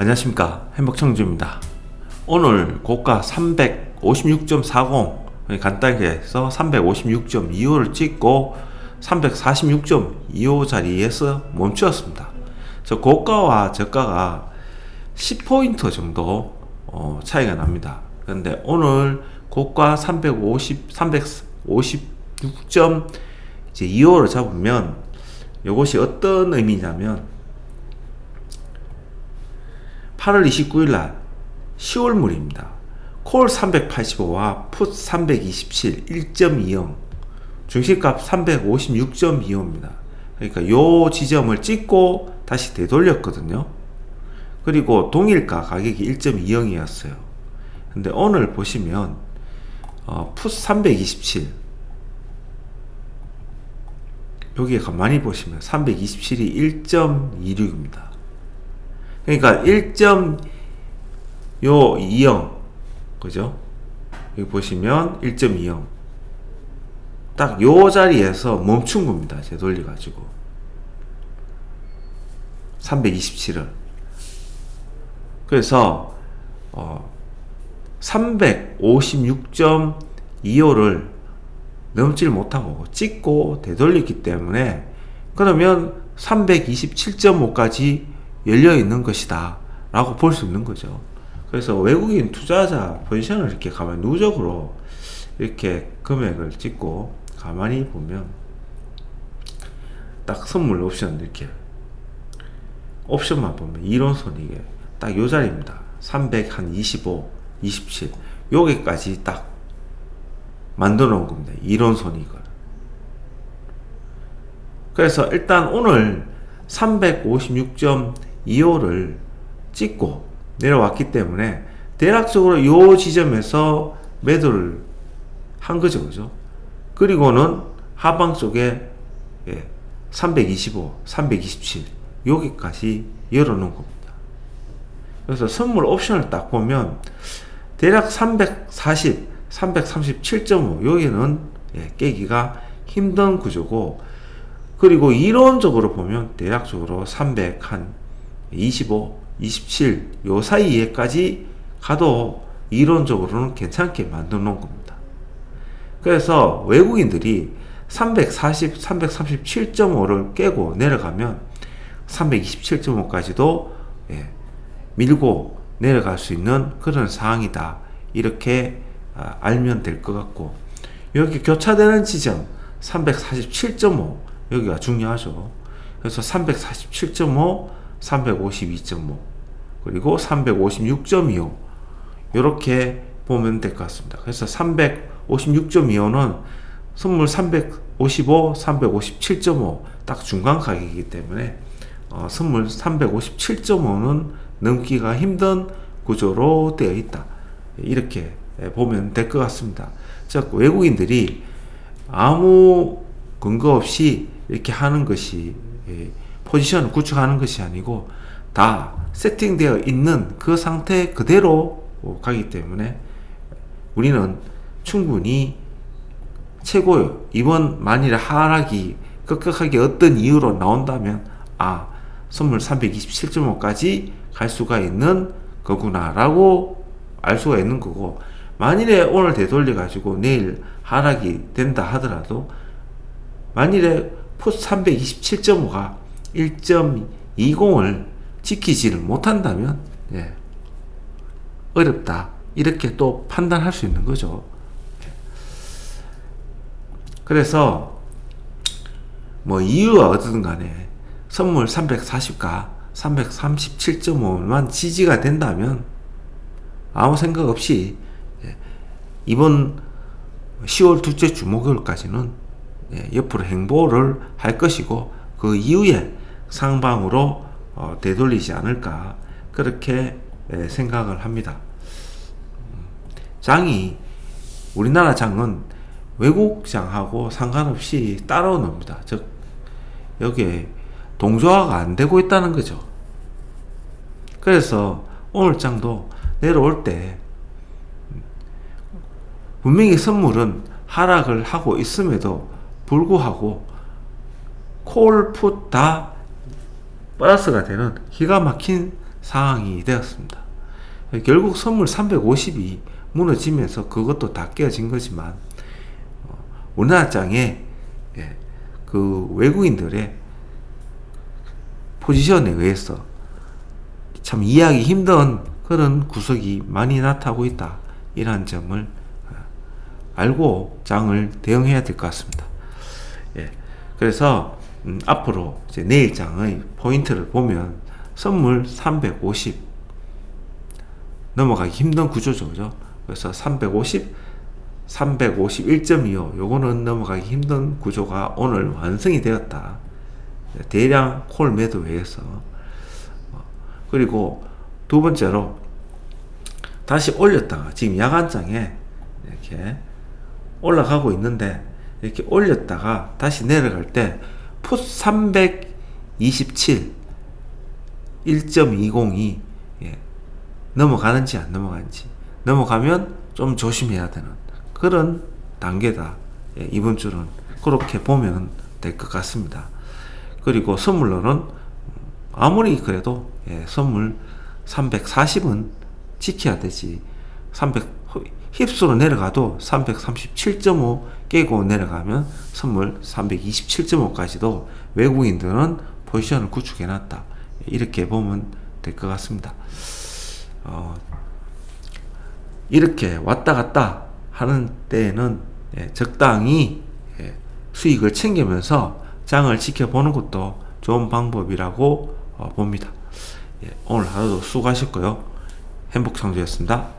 안녕하십니까. 행복청주입니다. 오늘 고가 356.40 간단하게 해서 356.25를 찍고 346.25 자리에서 멈추었습니다. 저 고가와 저가가 10포인트 정도 어, 차이가 납니다. 그런데 오늘 고가 350, 356.25를 잡으면 이것이 어떤 의미냐면 8월 29일 날 10월물입니다. 콜 385와 풋 327, 1.20, 중시값 356.25입니다. 그러니까 요 지점을 찍고 다시 되돌렸거든요. 그리고 동일가 가격이 1.20이었어요. 근데 오늘 보시면 어, 풋 327, 여기에 가만히 보시면 327이 1.26입니다. 그러니까 1.20 그죠? 여기 보시면 1.20 딱 요 자리에서 멈춘 겁니다. 되돌려 가지고 327을 그래서 어 356.25를 넘질 못하고 찍고 되돌렸기 때문에 그러면 327.5까지 열려 있는 것이다. 라고 볼 수 있는 거죠. 그래서 외국인 투자자 포지션을 이렇게 가만히 누적으로 이렇게 금액을 찍고 가만히 보면 딱 선물 옵션 이렇게 옵션만 보면 이론선 이게 딱 요 자리입니다. 300한 25, 27 여기까지 딱 만들어 놓은 겁니다. 이론선이 이걸. 그래서 일단 오늘 356. 2호를 찍고 내려왔기 때문에 대략적으로 이 지점에서 매도를 한 거죠. 그죠? 그리고는 하방 쪽에 325, 327 여기까지 열어놓은 겁니다. 그래서 선물 옵션을 딱 보면 대략 340, 337.5 여기는 예, 깨기가 힘든 구조고 그리고 이론적으로 보면 대략적으로 300 한 25, 27, 요 사이에까지 가도 이론적으로는 괜찮게 만들어 놓은 겁니다. 그래서 외국인들이 340, 337.5를 깨고 내려가면 327.5까지도 예, 밀고 내려갈 수 있는 그런 상황이다. 이렇게 아, 알면 될 것 같고 여기 교차되는 지점 347.5 여기가 중요하죠. 그래서 347.5 352.5 그리고 356.25 이렇게 보면 될 것 같습니다. 그래서 356.25는 선물 355, 357.5 딱 중간 가격이기 때문에 어, 선물 357.5는 넘기가 힘든 구조로 되어 있다. 이렇게 보면 될 것 같습니다. 즉 외국인들이 아무 근거 없이 이렇게 하는 것이 예, 포지션을 구축하는 것이 아니고 다 세팅되어 있는 그 상태 그대로 가기 때문에 우리는 충분히 최고요. 이번 만일 하락이 급격하게 어떤 이유로 나온다면 아 선물 327.5까지 갈 수가 있는 거구나라고 알 수가 있는 거고 만일에 오늘 되돌려 가지고 내일 하락이 된다 하더라도 만일에 포스 327.5가 1.20을 지키지를 못한다면 예, 어렵다 이렇게 또 판단할 수 있는 거죠. 그래서 뭐 이유가 어떻든 간에 선물 340가 337.5만 지지가 된다면 아무 생각 없이 예, 이번 10월 둘째 주 목요일까지는 예, 옆으로 행보를 할 것이고 그 이후에 상방으로 어, 되돌리지 않을까 그렇게 예, 생각을 합니다. 장이 우리나라 장은 외국 장하고 상관없이 따라오는겁니다. 즉 여기에 동조화가 안 되고 있다는 거죠. 그래서 오늘 장도 내려올 때 분명히 선물은 하락을 하고 있음에도 불구하고 콜, 풋다 플러스가 되는 기가 막힌 상황이 되었습니다. 결국 선물 350이 무너지면서 그것도 다 깨어진 거지만 어, 우리나라 장에 예, 그 외국인들의 포지션에 의해서 참 이해하기 힘든 그런 구석이 많이 나타나고 있다. 이러한 점을 어, 알고 장을 대응해야 될 것 같습니다. 예. 그래서 음, 앞으로 이제 내일 장의 포인트를 보면 선물 350 넘어가기 힘든 구조죠. 그죠? 그래서 350, 351.25 요거는 넘어가기 힘든 구조가 오늘 완성이 되었다. 대량 콜 매도에서 어, 그리고 두 번째로 다시 올렸다가 지금 야간장에 이렇게 올라가고 있는데 이렇게 올렸다가 다시 내려갈 때 풋327 1.202 예, 넘어가는지 안 넘어가는지. 넘어가면 좀 조심해야 되는 그런 단계다. 예, 이번 주는 그렇게 보면 될 것 같습니다. 그리고 선물로는 아무리 그래도 예, 선물 340은 지켜야 되지. 300 힙수로 내려가도 337.5 깨고 내려가면 선물 327.5까지도 외국인들은 포지션을 구축해 놨다 이렇게 보면 될 것 같습니다 어, 이렇게 왔다 갔다 하는 때에는 예, 적당히 예, 수익을 챙기면서 장을 지켜보는 것도 좋은 방법이라고 어, 봅니다. 예, 오늘 하루도 수고하셨고요. 행복창조였습니다.